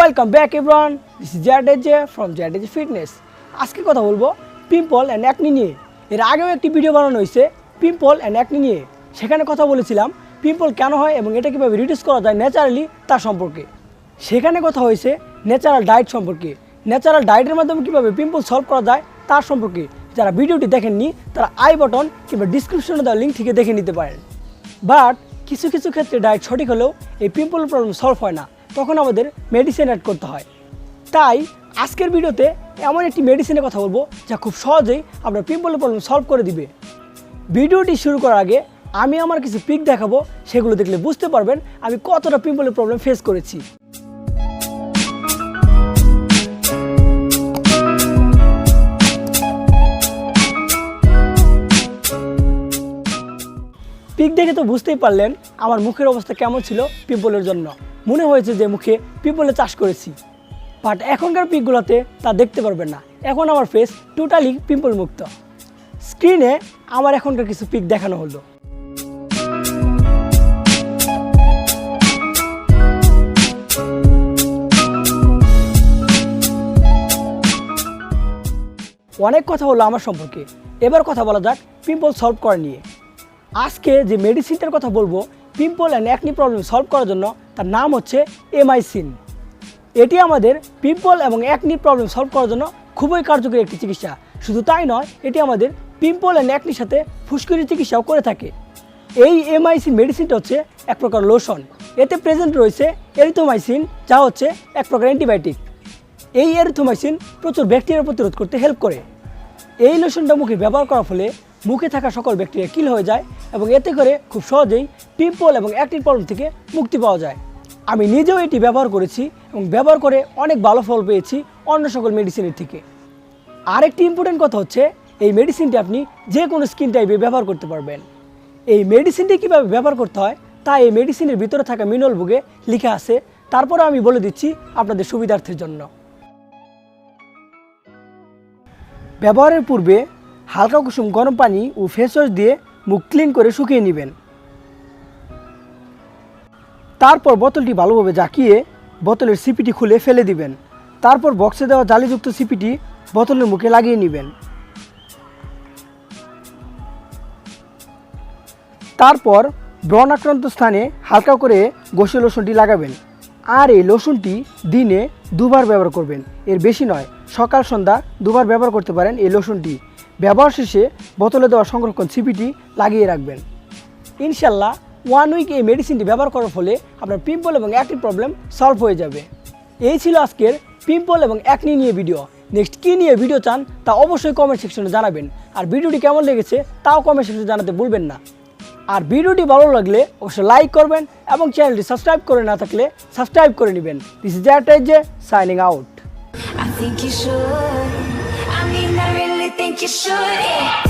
Welcome back everyone this is Jadeja from Jadeja fitness আজকে কথা বলব পিম্পল অ্যান্ড অ্যাকনি নিয়ে। এর আগেও একটি ভিডিও বানানো হয়েছে পিম্পল অ্যান্ড অ্যাকনি নিয়ে। সেখানে কথা বলেছিলাম পিম্পল কেন হয় এবং এটা কীভাবে রিডিউস করা যায় ন্যাচারালি তার সম্পর্কে। সেখানে কথা হয়েছে ন্যাচারাল ডায়েট সম্পর্কে। ন্যাচারাল ডায়েটের মাধ্যমে কীভাবে পিম্পল সলভ করা যায় তার সম্পর্কে। যারা ভিডিওটি দেখেননি, তারা আই বটন কিংবা ডিসক্রিপশনে দেওয়া লিঙ্ক থেকে দেখে নিতে পারেন। বাট কিছু কিছু ক্ষেত্রে ডায়েট সঠিক হলেও এই পিম্পল প্রবলেম সলভ হয় না। তখন আমাদের মেডিসিন অ্যাড করতে হয়। তাই আজকের ভিডিওতে এমন একটি মেডিসিনের কথা বলব, যা খুব সহজেই আপনার পিম্পলের প্রবলেম সলভ করে দিবে। ভিডিওটি শুরু করার আগে আমি আমার কিছু পিক দেখাবো, সেগুলো দেখলে বুঝতে পারবেন আমি কতটা পিম্পলের প্রবলেম ফেস করেছি। পিক দেখে তো বুঝতেই পারলেন আমার মুখের অবস্থা কেমন ছিল পিম্পলের জন্য। মনে হয়েছে যে মুখে পিম্পলের চাষ করেছি। বাট এখনকার পিকগুলোতে তা দেখতে পারবেন না। এখন আমার ফেস টোটালি পিম্পল মুক্ত। স্ক্রিনে আমার এখনকার কিছু পিক দেখানো হলো। অনেক কথা হলো আমার সম্পর্কে। এবার কথা বলা যাক পিম্পল সলভ করা নিয়ে। আজকে যে মেডিসিনটার কথা বলব pimple and acne problem solve করার জন্য তার নাম হচ্ছে এমআইসিন এটি আমাদের পিম্পল এবং অ্যাকনি প্রবলেম সলভ করার জন্য খুবই কার্যকরী একটি চিকিৎসা। শুধু তাই নয়, এটি আমাদের পিম্পল অ্যান্ড অ্যাকনির সাথে ফুসকুরি চিকিৎসাও করে থাকে। এই এমআইসিন মেডিসিনটা হচ্ছে এক প্রকার লোশন এতে প্রেজেন্ট রয়েছে এরিথোমাইসিন যা হচ্ছে এক প্রকার অ্যান্টিবায়োটিক এই এরিথোমাইসিন প্রচুর ব্যাকটেরিয়া প্রতিরোধ করতে হেল্প করে। এই লোশনটা মুখে ব্যবহার করার ফলে মুখে থাকা সকল ব্যাকটেরিয়া কিল হয়ে যায় এবং এতে করে খুব সহজেই পিম্পল এবং অ্যাক্টিভ প্রবলেম থেকে মুক্তি পাওয়া যায়। আমি নিজেও এটি ব্যবহার করেছি এবং ব্যবহার করে অনেক ভালো ফল পেয়েছি অন্য সকল মেডিসিনের থেকে। আরেকটি ইম্পর্টেন্ট কথা হচ্ছে, এই মেডিসিনটি আপনি যে কোনো স্কিন টাইপে ব্যবহার করতে পারবেন। এই মেডিসিনটি কীভাবে ব্যবহার করতে হয়, তা এই মেডিসিনের ভিতরে থাকা মিনল বুকে লিখে আছে। তারপরে আমি বলে দিচ্ছি আপনাদের সুবিধার্থের জন্য। ব্যবহারের পূর্বে হালকা কুসুম গরম পানি ও ফেস ওয়াশ দিয়ে মুখ ক্লিন করে শুকিয়ে নেবেন। তারপর বোতলটি ভালোভাবে জাকিয়ে বোতলের সিপিটি খুলে ফেলে দিবেন। তারপর বক্সে দেওয়া জালিযুক্ত সিপিটি বোতলের মুখে লাগিয়ে নেবেন। তারপর ব্রণ আক্রান্ত স্থানে হালকা করে গোসে লোশনটি লাগাবেন। আর এই লোশনটি দিনে দুবার ব্যবহার করবেন। এর বেশি নয়, সকাল, সন্ধ্যা দুবার ব্যবহার করতে পারেন এই লোশনটি। ব্যবহার শেষে বোতলে দেওয়া সংরক্ষণ সিপিটি লাগিয়ে রাখবেন। ইনশাল্লাহ ওয়ান উইক এই মেডিসিনটি ব্যবহার করার ফলে আপনার পিম্পল এবং অ্যাক্নি প্রবলেম সলভ হয়ে যাবে এই ছিল আজকের পিম্পল এবং অ্যাকনি নিয়ে ভিডিও নেক্সট কী নিয়ে ভিডিও চান তা অবশ্যই কমেন্ট সেকশনে জানাবেন আর ভিডিওটি কেমন লেগেছে তাও কমেন্ট সেকশনে জানাতে ভুলবেন না আর ভিডিওটি ভালো লাগলে অবশ্যই লাইক করবেন এবং চ্যানেলটি সাবস্ক্রাইব করে না থাকলে সাবস্ক্রাইব করে নেবেন দিস ইজ যে signing out I think you should. I mean, I really think you should. Yeah.